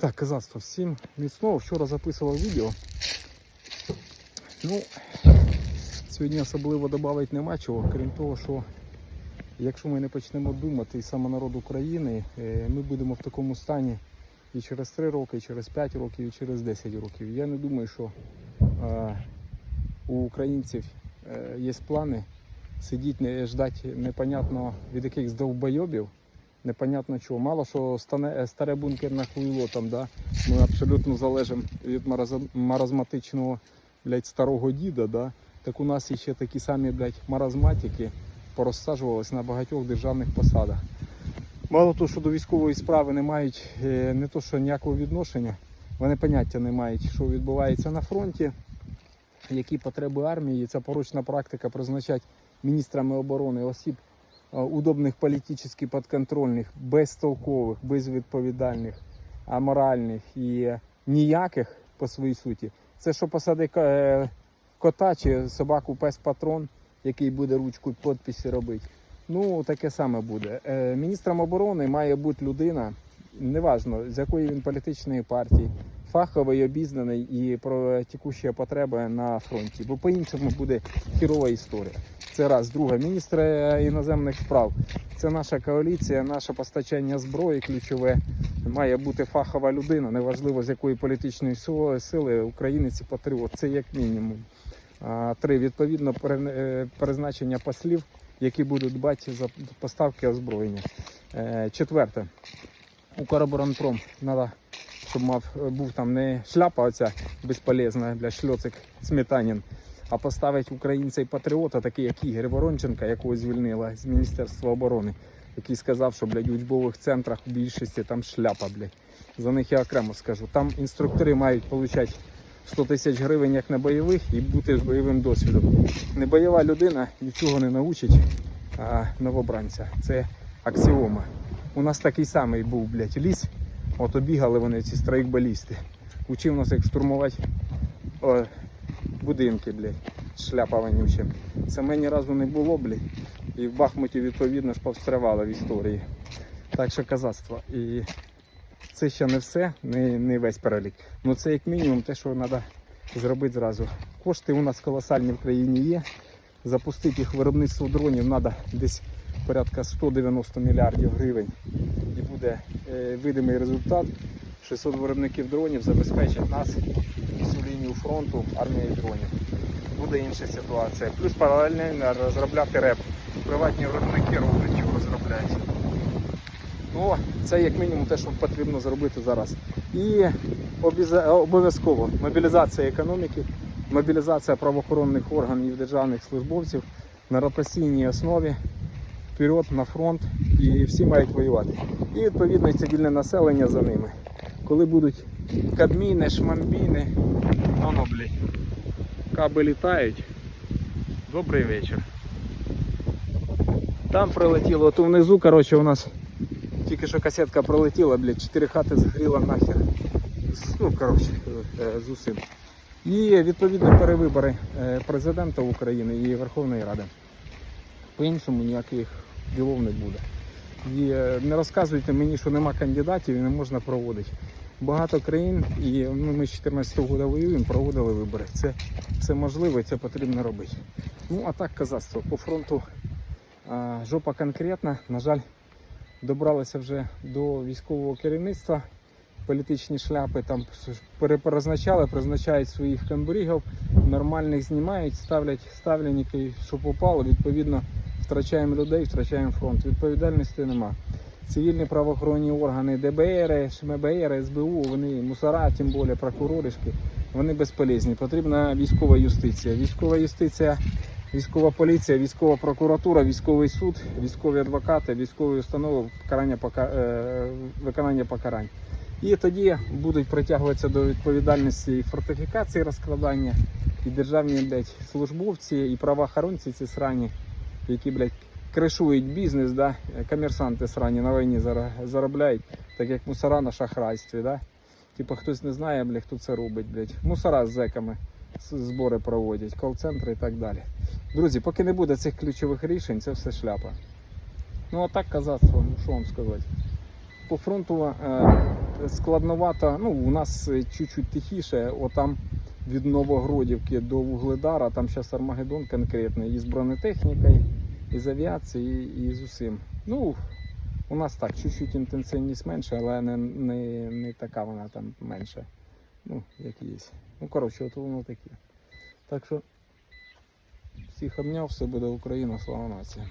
Так, казацтво, всім міцного. Вчора записував відео. Ну, сьогодні особливо додати нема чого, крім того, що якщо ми не почнемо думати, і саме народ України, е, ми будемо в такому стані і через 3 роки, і через 5 років, і через 10 років. Я не думаю, що е, у українців е, є плани сидіти, не ждати непонятно від якихось довбойобів, непонятно чого. Мало що стане, е, старе бункерне хуйло там, да? ми абсолютно залежимо від маразматичного блядь, старого діда, да? так у нас ще такі самі блядь, маразматики порозсаджувались на багатьох державних посадах. Мало того, що до військової справи не мають е, не то, що ніякого відношення, вони поняття не мають, що відбувається на фронті, які потреби армії. І Ця порочна практика призначати міністрами оборони осіб е, удобних політично підконтрольних, безтолкових, безвідповідальних, аморальних і ніяких по своїй суті. Це що посади е, кота чи собаку пес патрон, який буде ручку підписі робити. Ну, таке саме буде. Е, Міністром оборони має бути людина, неважно з якої він політичної партії, фаховий, обізнаний і про текущі потреби на фронті. Бо по-іншому буде хірова історія. Це раз. Друге, міністр е, іноземних справ. Це наша коаліція, наше постачання зброї ключове. Має бути фахова людина, неважливо з якої політичної сили- українець і патріот. Це як мінімум. Три. Відповідно, е, призначення послів, які будуть дбати за поставки озброєння. Е, Четверте. Укроборонпром треба, щоб мав був там не шляпа оця безполезна, бля, шльоцик сметанін, а поставити українця і патріота, такий як Ігор Воронченка, якого звільнила з Міністерства оборони, який сказав, що блядь, у учбових центрах у більшості там шляпа, блядь. За них я окремо скажу. Там інструктори мають отримати 100 тисяч гривень як на бойових і бути з бойовим досвідом. Небойова людина нічого не научить а, новобранця. Це аксіома. У нас такий самий був, блядь, ліс. От обігали вони ці страйкбалісти. Учив нас, як штурмувати будинки, блядь, шляпа вонюча. Це мені ні разу не було, блядь. І в Бахмуті, відповідно, ж повстривало в історії. Так що казацтво. І це ще не все, не, не весь перелік. Ну це як мінімум те, що треба зробити зразу. Кошти у нас колосальні в країні є. Запустити їх виробництво дронів треба десь порядка 190 мільярдів гривень. І буде е, видимий результат. 600 виробників дронів забезпечать нас всю лінію фронту армією дронів. Буде інша ситуація. Плюс паралельно розробляти реп. Приватні виробники роблять, чого розробляють. Ну, це як мінімум те, що потрібно зробити зараз. І обов'язково мобілізація економіки, мобілізація правоохоронних органів державних службовців на ротаційній основі вперед на фронт і всі мають воювати. І відповідно і цивільне населення за ними. Коли будуть кабміни, шмамбіни, воно, блядь, каби літають. Добрий вечір. Там прилетіло, то внизу, коротше, у нас тільки що касетка пролетіла, блядь, чотири хати згоріла нахер. Ну, коротше, е, з. І відповідно перевибори е, президента України і Верховної Ради. По-іншому ніяких ділов не буде. І е, не розказуйте мені, що нема кандидатів і не можна проводити. Багато країн, і ну, ми з 14 року воюємо, проводили вибори. Це, це можливо це потрібно робити. Ну, а так казацтво. По фронту а, жопа конкретна. На жаль, добралися вже до військового керівництва. Політичні шляпи там перепризначали, призначають своїх камбрігів, нормальних знімають, ставлять ставленники, що попало. Відповідно, втрачаємо людей, втрачаємо фронт. Відповідальності нема. Цивільні правоохоронні органи, ДБР, ШМБР, СБУ, вони мусора, тим більше прокуроришки, вони безполезні. Потрібна військова юстиція. Військова юстиція, військова поліція, військова прокуратура, військовий суд, військові адвокати, військові установи, покарання, пока- е, виконання покарань. І тоді будуть притягуватися до відповідальності і фортифікації розкладання, і державні блядь, службовці, і правоохоронці ці срані, які блядь, кришують бізнес, да? комерсанти срані на війні заробляють, так як мусора на шахрайстві. Да? Типу хтось не знає, блядь, хто це робить. Блядь. Мусора з зеками збори проводять, кол-центри і так далі. Друзі, поки не буде цих ключових рішень, це все шляпа. Ну а так казацтво, ну що вам сказати. По фронту е, складновато. Ну, у нас е, чуть-чуть тихіше, отам від Новогродівки до Вугледара, там зараз Армагеддон конкретний, і з бронетехнікою, і з авіації, і з усім. Ну, у нас так, чуть-чуть інтенсивність менше, але не, не, не така вона там менша. Ну, як є. Ну, коротше, от воно таке. Так що всіх обняв, все буде Україна, слава нації.